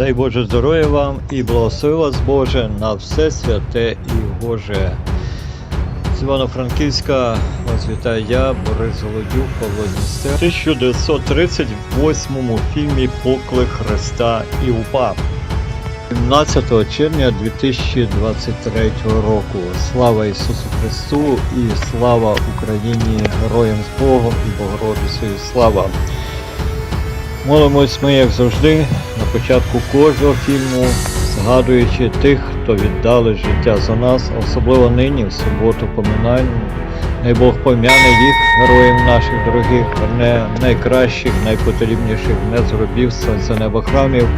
Дай Боже здоров'я вам і благослови вас Боже на все святе і Боже. З Івано-Франківська вас вітаю я, Борис Голодюк, Павло Дністер. У 1938 фільмі Поклик Христа і упав. 17 червня 2023 року. Слава Ісусу Христу і слава Україні, героям з Богом і Богородицею слава! Молимось ми, як завжди, на початку кожного фільму, згадуючи тих, хто віддали життя за нас, особливо нині, в суботу поминальну. Най Бог пом'яне їх, героїв наших дорогих, верне найкращих, найпотрібніших не зробів сонця неба храмів,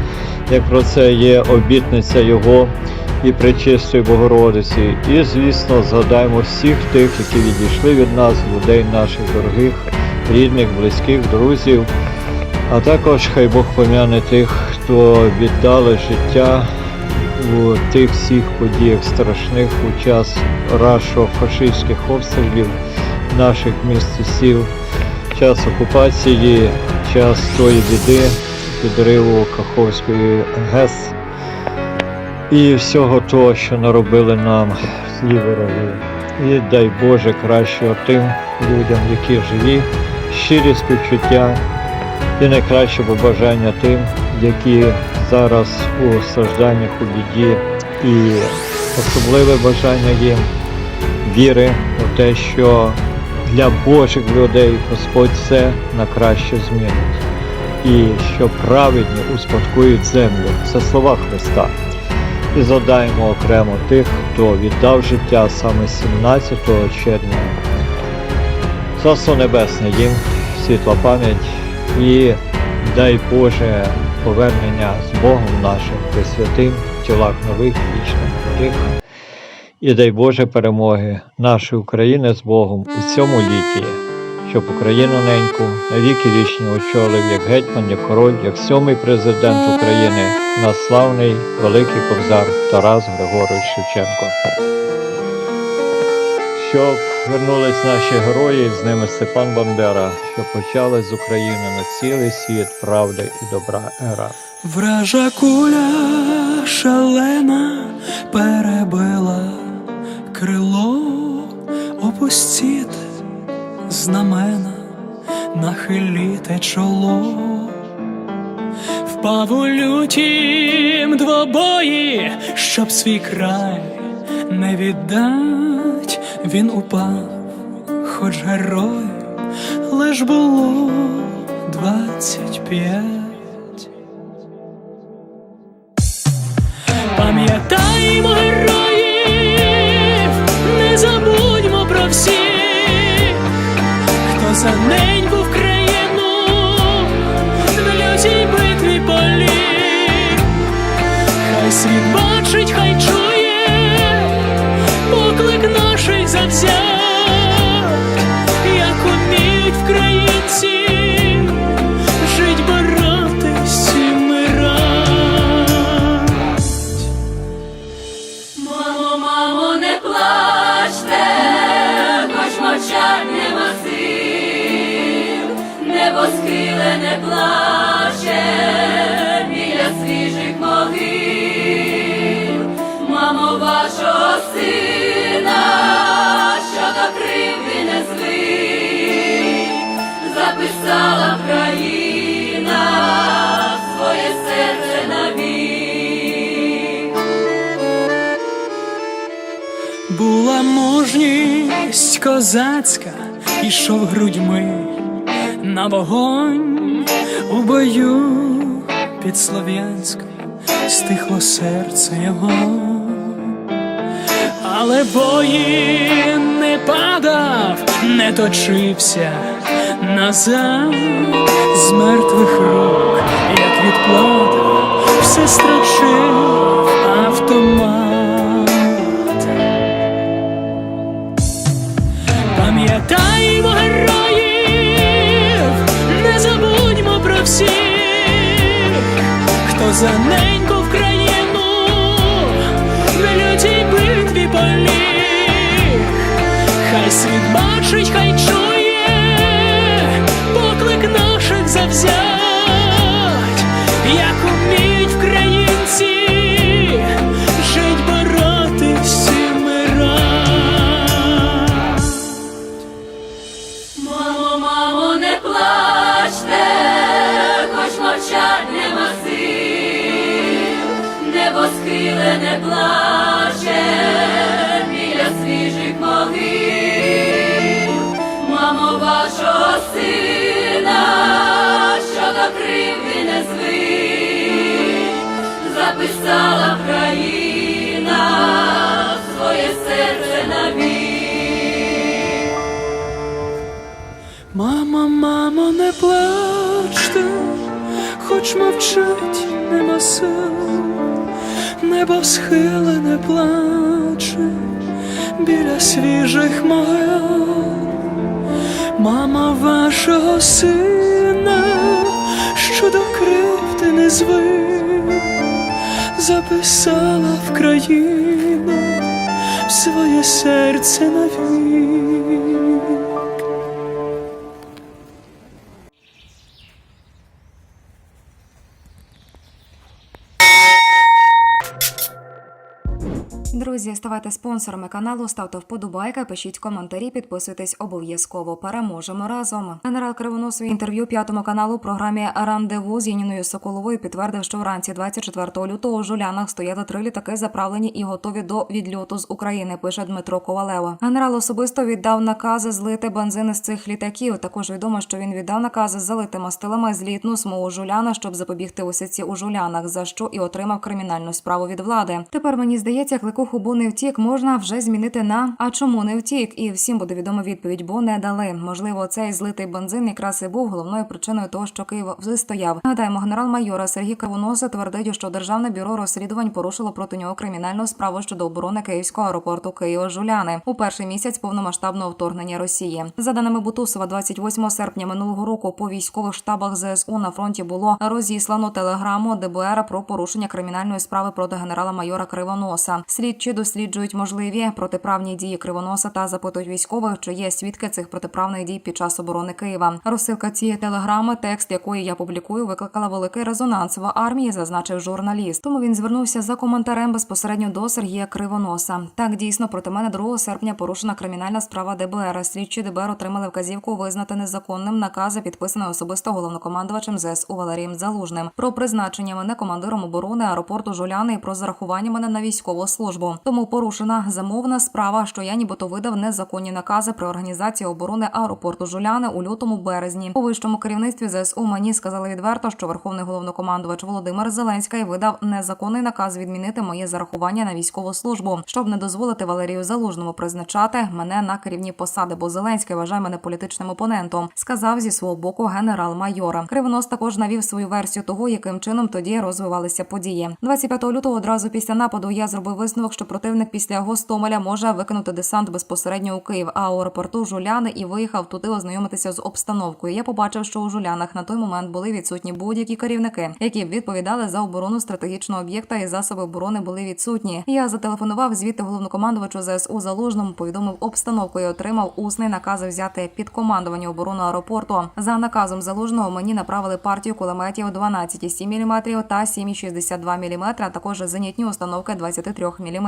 як про це є обітниця Його і Пречистої Богородиці. І, звісно, згадаємо всіх тих, які відійшли від нас, людей наших дорогих, рідних, близьких, друзів. А також хай Бог пом'яне тих, хто віддали життя у тих всіх подіях страшних у час рашо-фашистських обстрілів наших сіл, час окупації, час тої біди, підриву Каховської ГЕС і всього того, що наробили нам злі вороги. І дай Боже кращого тим людям, які живі, щирі співчуття і найкраще побажання тим, які зараз у стражданнях у біді, і особливе бажання їм віри у те, що для Божих людей Господь все на краще змінить, і що праведні успадкують землю. Це слова Христа. І згадаємо окремо тих, хто віддав життя саме 17 червня. Царство Небесне їм, світла пам'ять і дай Боже повернення з Богом нашим присвятим в тілах нових вічних молодих. І дай Боже перемоги нашої України з Богом у цьому літі, щоб Україну неньку навіки вічні очолив як гетьман, як король, як сьомий президент України, наш славний великий кобзар Тарас Григорович Шевченко. Щоб вернулись наші герої, з ними Степан Бандера, що почали з України на цілий світ правди і добра ера. Вража куля шалена перебила крило, опустіте знамена, нахиліте чоло. Впав у лютім двобої, щоб свій край не віддать, він упав, хоч герой, лиш було двадцять п'ять. Пам'ятаємо героїв, козацька, ішов грудьми на вогонь у бою під Слов'янськом, стихло серце його, але воїн не падав, не точився назад. З мертвих рук, як відплата, все строчив за неньку в країну на лютій битві полі, Хай світ бачить, хай чує Мама, мамо, не плачте, хоч мовчать нема сил, небо схилене плаче біля свіжих могил. Мама вашого сина, що до кривди не звик, записала в країну своє серце навік. Друзі, ставайте спонсорами каналу, ставте вподобайки, пишіть коментарі, підписуйтесь обов'язково. Переможемо разом. Генерал Кривонос у інтерв'ю п'ятому каналу програмі Рандеву з Яніною Соколовою підтвердив, що вранці 24 лютого у Жулянах стояли три літаки, заправлені і готові до відльоту з України. Пише Дмитро Ковалева. Генерал особисто віддав накази злити бензин з цих літаків. Також відомо, що він віддав накази залити мастилами злітну смугу Жуляна, щоб запобігти усиці у Жулянах, за що і отримав кримінальну справу від влади. Тепер мені здається, кликуху бо не втік можна вже змінити на а чому не втік? І всім буде відома відповідь, бо не дали. Можливо, цей злитий бензин якраз і був головною причиною того, що Київ вистояв. Нагадаємо, генерал-майора Сергій Кривоноса твердить, що державне бюро розслідувань порушило проти нього кримінальну справу щодо оборони київського аеропорту Києва Жуляни у перший місяць повномасштабного вторгнення Росії. За даними Бутусова, 28 серпня минулого року по військових штабах ЗСУ на фронті було розіслано телеграму ДБР про порушення кримінальної справи проти генерала-майора Кривоноса. Слідчі досліджують можливі протиправні дії Кривоноса та запитують військових, чи є свідки цих протиправних дій під час оборони Києва. Розсилка цієї телеграми, текст якої я публікую, викликала великий резонанс в армії, зазначив журналіст. Тому він звернувся за коментарем безпосередньо до Сергія Кривоноса. Так дійсно проти мене 2 серпня порушена кримінальна справа ДБР. Слідчі ДБР отримали вказівку визнати незаконним накази, підписаний особисто головнокомандувачем ЗСУ Валерієм Залужним про призначення мене командиром оборони аеропорту Жуляни і про зарахування мене на військову службу. Тому порушена замовна справа, що я нібито видав незаконні накази при організації оборони аеропорту Жуляни у лютому березні. У вищому керівництві ЗСУ мені сказали відверто, що верховний головнокомандувач Володимир Зеленський видав незаконний наказ відмінити моє зарахування на військову службу, щоб не дозволити Валерію Залужному призначати мене на керівні посади, бо Зеленський вважає мене політичним опонентом. Сказав зі свого боку генерал-майор. Кривонос також навів свою версію того, яким чином тоді розвивалися події. 25 лютого одразу після нападу я зробив висновок, що противник після Гостомеля може викинути десант безпосередньо у Київ, а у аеропорту Жуляни і виїхав туди ознайомитися з обстановкою. Я побачив, що у Жулянах на той момент були відсутні будь-які керівники, які відповідали за оборону стратегічного об'єкта, і засоби оборони були відсутні. Я зателефонував звідти головнокомандувачу ЗСУ Залужному, повідомив обстановку і отримав усний наказ взяти під командування оборону аеропорту. За наказом залужного мені направили партію кулеметів 12,7 мм та 7,62 мм, а також зенітні установки 23 мм.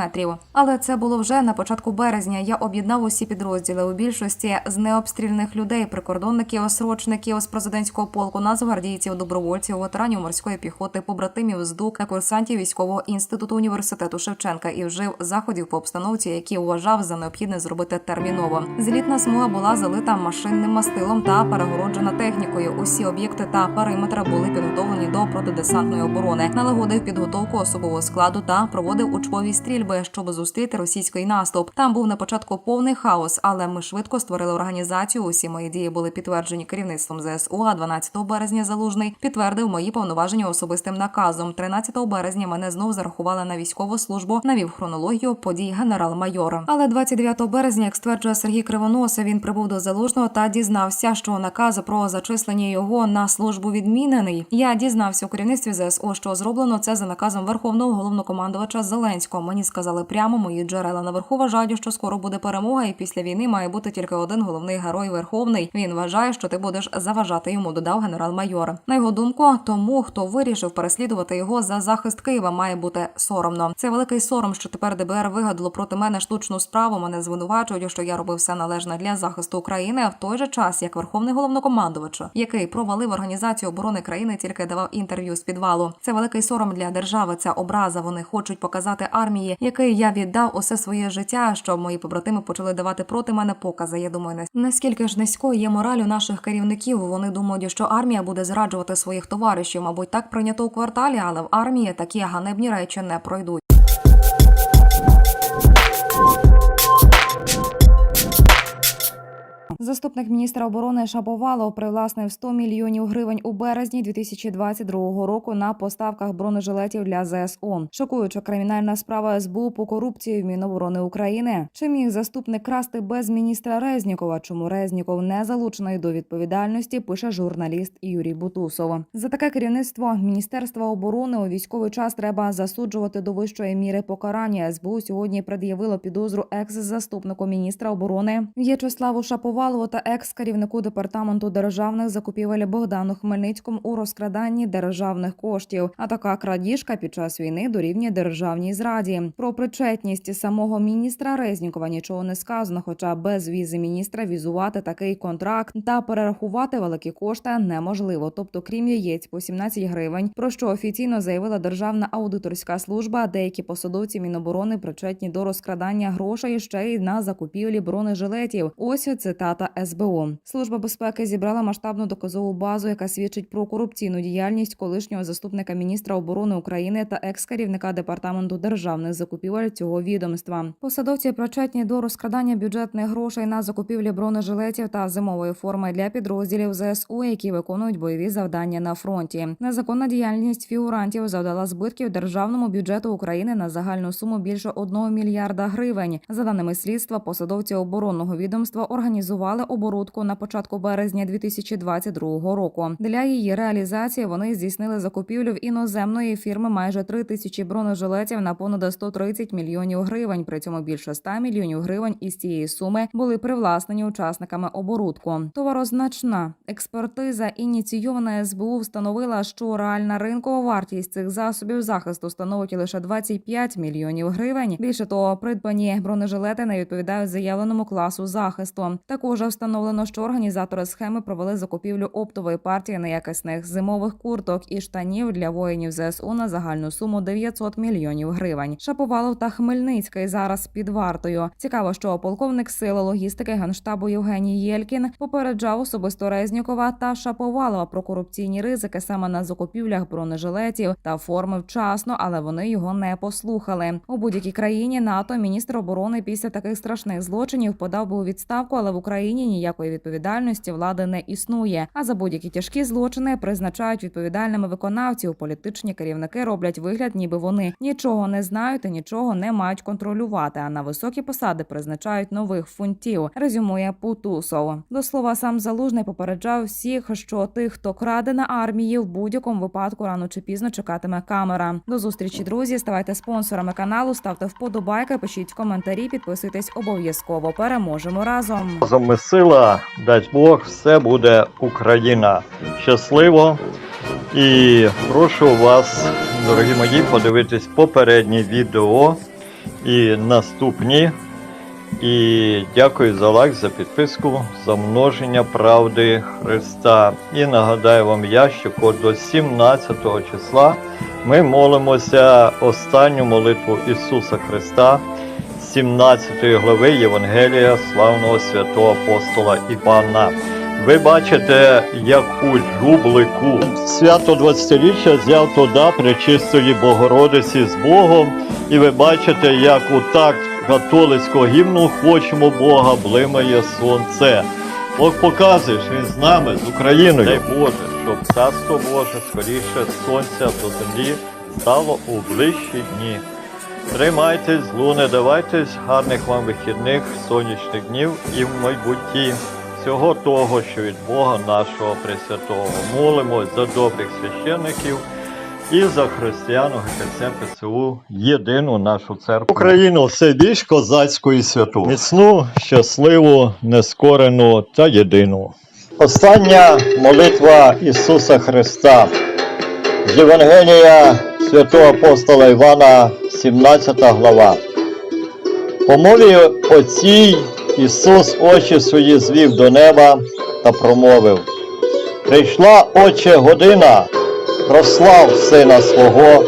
Але це було вже на початку березня. Я об'єднав усі підрозділи у більшості з необстрільних людей, прикордонників, срочників з президентського полку, нацгвардійців, добровольців, ветеранів морської піхоти, побратимів з ДУК та курсантів військового інституту університету Шевченка і вжив заходів по обстановці, які вважав за необхідне зробити терміново. Злітна смуга була залита машинним мастилом та перегороджена технікою. Усі об'єкти та периметри були підготовлені до протидесантної оборони. Налагодив підготовку особового складу та проводив учбові стрільби, щоб зустріти російський наступ. Там був на початку повний хаос, але ми швидко створили організацію. Усі мої дії були підтверджені керівництвом ЗСУ. А 12 березня залужний підтвердив мої повноваження особистим наказом. 13 березня мене знов зарахували на військову службу. Навів хронологію подій генерал-майор. Але 29 березня, як стверджує Сергій Кривоноса, він прибув до залужного та дізнався, що наказ про зачислення його на службу відмінений. Я дізнався у керівництві ЗСУ, що зроблено це за наказом верховного головнокомандувача Зеленського. Мені сказали, прямо мої джерела наверху. Вважають, що скоро буде перемога, і після війни має бути тільки один головний герой верховний. Він вважає, що ти будеш заважати йому. Додав генерал-майор. На його думку, тому хто вирішив переслідувати його за захист Києва, має бути соромно. Це великий сором, що тепер ДБР вигадало проти мене штучну справу. Мене звинувачують, що я робив все належне для захисту України. А в той же час, як верховний головнокомандувач, який провалив організацію оборони країни, тільки давав інтерв'ю з підвалу. Це великий сором для держави. Ця образа. Вони хочуть показати армії, який я віддав усе своє життя, щоб мої побратими почали давати проти мене покази. Я думаю, нас- наскільки ж низькою є мораль у наших керівників. Вони думають, що армія буде зраджувати своїх товаришів. Мабуть, так прийнято у кварталі, але в армії такі ганебні речі не пройдуть. Заступник міністра оборони Шаповалов привласнив 100 мільйонів гривень у березні 2022 року на поставках бронежилетів для ЗСУ. Шокуюча кримінальна справа СБУ по корупції в Міноборони України. Чи міг заступник красти без міністра Резнікова? Чому Резніков не залучений до відповідальності? Пише журналіст Юрій Бутусов. За таке керівництво Міністерства оборони у військовий час треба засуджувати до вищої міри покарання. СБУ сьогодні пред'явило підозру екс-заступнику міністра оборони В'ячеславу Шаповалову та екс-керівнику департаменту державних закупівель Богдану Хмельницькому у розкраданні державних коштів. А така крадіжка під час війни дорівнює державній зраді. Про причетність самого міністра Резнікова нічого не сказано, хоча без візи міністра візувати такий контракт та перерахувати великі кошти неможливо. Тобто, крім яєць по 17 гривень, про що офіційно заявила Державна аудиторська служба. Деякі посадовці Міноборони причетні до розкрадання грошей ще й на закупівлі бронежилетів. Ось цитата СБУ. Служба безпеки зібрала масштабну доказову базу, яка свідчить про корупційну діяльність колишнього заступника міністра оборони України та екс-керівника департаменту державних закупівель цього відомства. Посадовці причетні до розкрадання бюджетних грошей на закупівлі бронежилетів та зимової форми для підрозділів ЗСУ, які виконують бойові завдання на фронті. Незаконна діяльність фігурантів завдала збитків державному бюджету України на загальну суму більше 1 мільярда гривень. За даними слідства, посадовці оборонного відомства організували оборудку на початку березня 2022 року. Для її реалізації вони здійснили закупівлю в іноземної фірми майже 3 тисячі бронежилетів на понад 130 мільйонів гривень. При цьому більше 100 мільйонів гривень із цієї суми були привласнені учасниками оборудку. Товарозначна експертиза, ініційована СБУ, встановила, що реальна ринкова вартість цих засобів захисту становить лише 25 мільйонів гривень. Більше того, придбані бронежилети не відповідають заявленому класу захисту. Також встановлено, що організатори схеми провели закупівлю оптової партії неякісних зимових курток і штанів для воїнів ЗСУ на загальну суму 900 мільйонів гривень. Шаповалов та Хмельницький зараз під вартою. Цікаво, що полковник сили логістики генштабу Євгеній Єлькін попереджав особисто Резнікова та Шаповалова про корупційні ризики саме на закупівлях бронежилетів та форми вчасно, але вони його не послухали. У будь-якій країні НАТО міністр оборони після таких страшних злочинів подав би у відставку, але в Україні ніякої відповідальності влади не існує. А за будь-які тяжкі злочини призначають відповідальними виконавців. Політичні керівники роблять вигляд, ніби вони нічого не знають і нічого не мають контролювати. А на високі посади призначають нових фунтів. Резюмує Путусов. До слова, сам залужний попереджав всіх, що тих, хто краде на армії, в будь-якому випадку рано чи пізно чекатиме камера. До зустрічі, друзі. Ставайте спонсорами каналу, ставте вподобайки, пишіть коментарі, підписуйтесь обов'язково. Переможемо разом. Разом сила, дасть Бог, все буде Україна. Щасливо. І прошу вас, дорогі мої, подивитись попередні відео і наступні. І дякую за лайк, за підписку, за множення правди Христа. І нагадаю вам я, що до 17 числа ми молимося останню молитву Ісуса Христа. 17 глави Євангелія славного святого апостола Івана. Ви бачите, як у жублику свято 20-річчя взяв туди пречистої Богородиці з Богом, і ви бачите, як у такт католицького гімну хочемо Бога, блимає сонце. Бог показує, що він з нами, з Україною. Дай Боже, щоб царство Боже скоріше сонця до землі стало у ближчі дні. Тримайтесь, злу не давайтесь, гарних вам вихідних, сонячних днів і в майбутті всього того, що від Бога нашого Пресвятого. Молимось за добрих священників, і за християну ГКЦ ПЦУ єдину нашу церкву. Україну все більш козацьку і святу. Міцну, щасливу, нескорену та єдину. Остання молитва Ісуса Христа з Євангелія святого апостола Івана, 17 глава. По мові оцій Ісус очі свої звів до неба та промовив: Прийшла, Отче, година, прослав сина свого,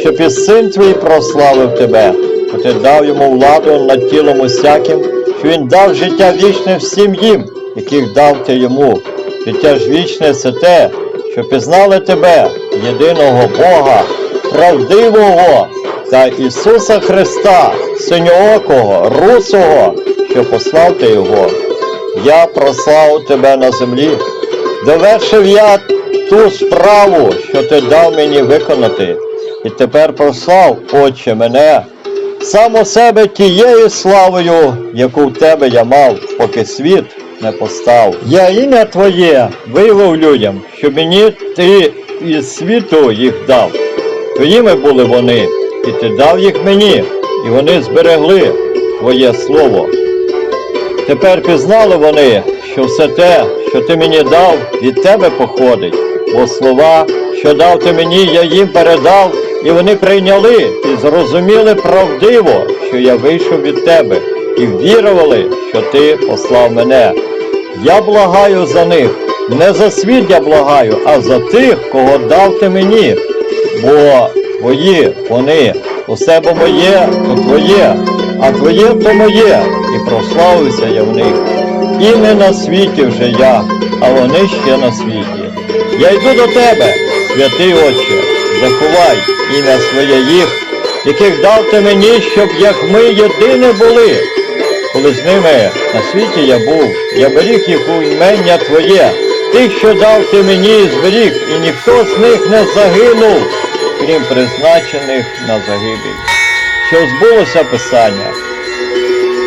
щоб і син твій прославив тебе, бо ти дав йому владу над тілом усяким, що він дав життя вічне всім їм, яких дав ти йому. Життя ж вічне це те, що пізнали тебе, єдиного Бога, правдивого та Ісуса Христа, синьоокого, русого, що послав ти його. Я прославив тебе на землі, довершив я ту справу, що ти дав мені виконати, і тепер прослав, Отче, мене, сам у себе тією славою, яку в тебе я мав, поки світ не постав. Я ім'я Твоє виявив людям, що мені ти із світу їх дав. Твоїми були вони, і ти дав їх мені, і вони зберегли Твоє Слово. Тепер пізнали вони, що все те, що ти мені дав, від тебе походить, бо слова, що дав ти мені, я їм передав, і вони прийняли і зрозуміли правдиво, що я вийшов від тебе, і вірували, що ти послав мене. Я благаю за них, не за світ я благаю, а за тих, кого дав ти мені, бо твої вони, усе бо моє, то твоє, а твоє то моє, і прославився я в них. І не на світі вже я, а вони ще на світі. Я йду до тебе, святий Отче, заховай ім'я своє їх, яких дав ти мені, щоб як ми єдині були. Коли з ними на світі я був, я беріг їх у імення Твоє, тих, що дав ти мені, зберіг, і ніхто з них не загинув, крім призначених на загибель. Що збулося Писання.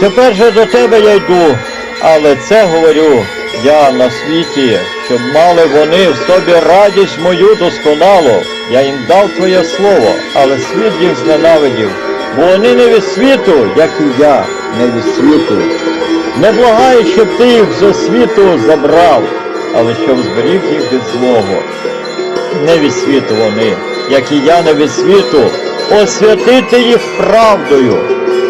Тепер же до тебе я йду, але це говорю я на світі, щоб мали вони в собі радість мою досконалу. Я їм дав твоє слово, але світ їх зненавидів, бо вони не від світу, як і я, не від світу. Не благаю, щоб ти їх зо світу забрав, але щоб зберіг їх від злого. Не від світу вони, як і я не від світу, освятити їх правдою.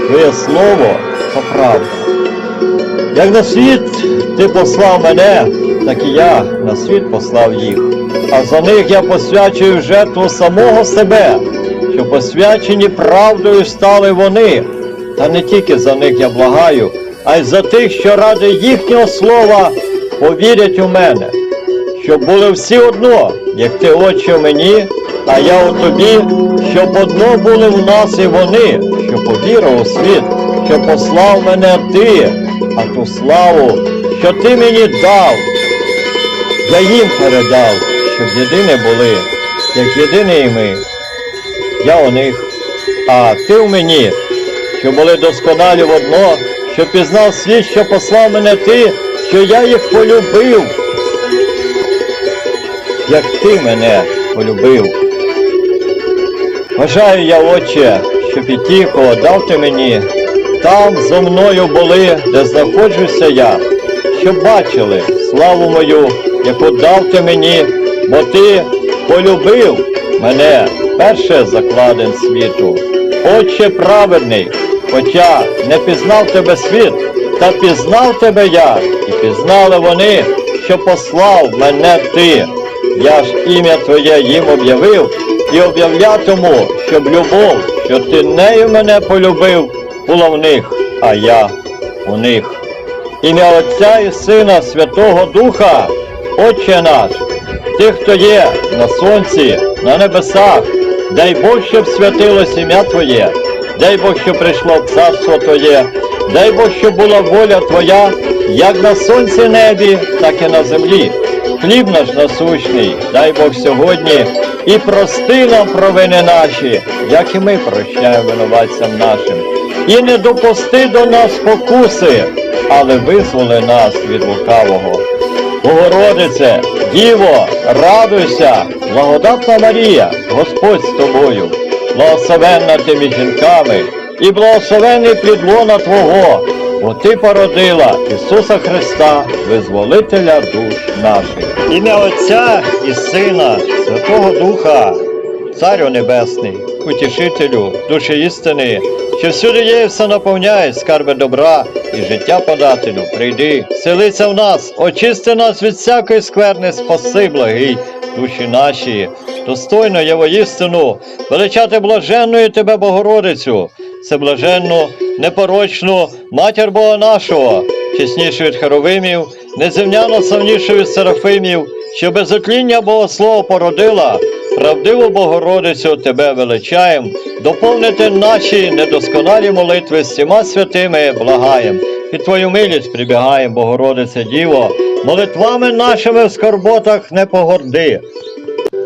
Твоє слово то правда. Як на світ ти послав мене, так і я на світ послав їх. А за них я посвячую жертву самого себе, що посвячені правдою стали вони. Та не тільки за них я благаю, а й за тих, що ради їхнього слова повірять у мене, щоб були всі одно, як ти в мені, а я у тобі, щоб одно були в нас і вони, що повірив у світ, що послав мене ти, а ту славу, що ти мені дав, я їм передав, щоб єдині були, як єдині і ми. Я у них, а ти в мені, що були досконалі в одно, що пізнав світ, що послав мене ти, що я їх полюбив, як ти мене полюбив. Бажаю я, Отче, щоб і ті, кого дав ти мені, там зо мною були, де знаходжуся я, щоб бачили славу мою, яку дав ти мені, бо ти полюбив мене перше закладен світу. Отче праведний, хоча не пізнав тебе світ, та пізнав тебе я, і пізнали вони, що послав мене ти. Я ж ім'я Твоє їм об'явив і об'являтиму, щоб любов, що ти нею мене полюбив, була в них, а я у них. Ім'я Отця і Сина Святого Духа, Отче наш, тих, хто є на сонці, на небесах, дай Бог, щоб святилось ім'я Твоє, дай Бог, щоб прийшло царство Твоє, дай Бог, щоб була воля Твоя, як на сонці небі, так і на землі. Хліб наш насущний, дай Бог сьогодні, і прости нам провини наші, як і ми прощаємо винуватцям нашим. І не допусти до нас спокуси, але визволи нас від лукавого. Богородице, Діво, радуйся, благодатна Марія, Господь з тобою, благословенна ти між жінками, і благословений плід лона Твого, бо Ти породила Ісуса Христа, визволителя душ наших. Ім'я Отця і Сина, Святого Духа, Царю Небесний, утішителю, душі істини, що всюди є і все наповняє скарби добра і життя подателю. Прийди, селися в нас, очисти нас від всякої скверни, спаси, благий, душі наші, достойно є воістину, величати блаженною тебе, Богородицю, всеблаженну, непорочну, матір Бога нашого, чеснішу від Херовимів, неземняно славнішу від Серафимів, що без отління Богослова породила, правдиву Богородицю тебе величаєм, доповнити наші недосконалі молитви всіма святими благаєм. Під Твою милість прибігаєм, Богородице Діво, молитвами нашими в скорботах не погорди,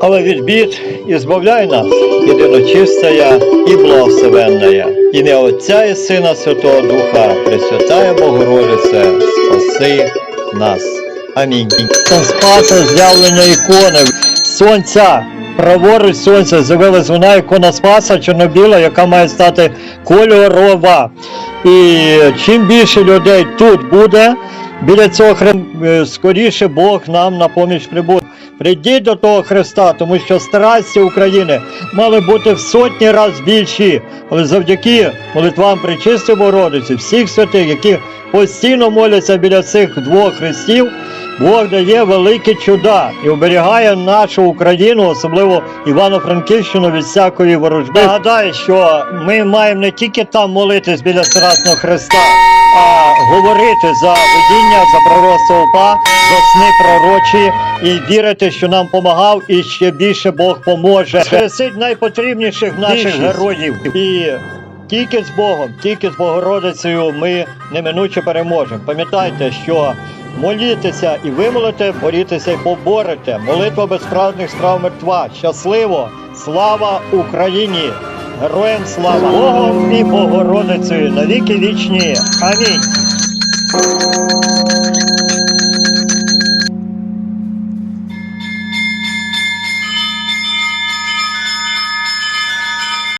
але від бід і збавляй нас, єдиночистая і благословенная. Ім'я Отця і Сина Святого Духа, Пресвятая Богородице, спаси нас. Амінь. Спаса з'явлення ікони, сонця, праворуч сонця з'явилась вона ікона Спаса чорнобіла, яка має стати кольорова. І чим більше людей тут буде, біля цього хреста, скоріше Бог нам на поміч прибуде. Прийдіть до того Христа, тому що страсті України мали бути в сотні разів більші, але завдяки молитвам Пречистої Богородиці, всіх святих, які постійно моляться біля цих двох хрестів, Бог дає великі чуда і оберігає нашу Україну, особливо Івано-Франківщину від всякої ворожби. Нагадаю, що ми маємо не тільки там молитись біля Страсного Христа, а говорити за видіння, за пророцтво УПА, за сни пророчі і вірити, що нам помагав, і ще більше Бог поможе. Хрестить найпотрібніших наших героїв. І тільки з Богом, тільки з Богородицею ми неминуче переможемо. Пам'ятайте, що молітеся і вимолите, борітеся і поборете. Молитва безправних страв мертва. Щасливо! Слава Україні! Героям слава Богом і Богородицею! Навіки вічні! Амінь!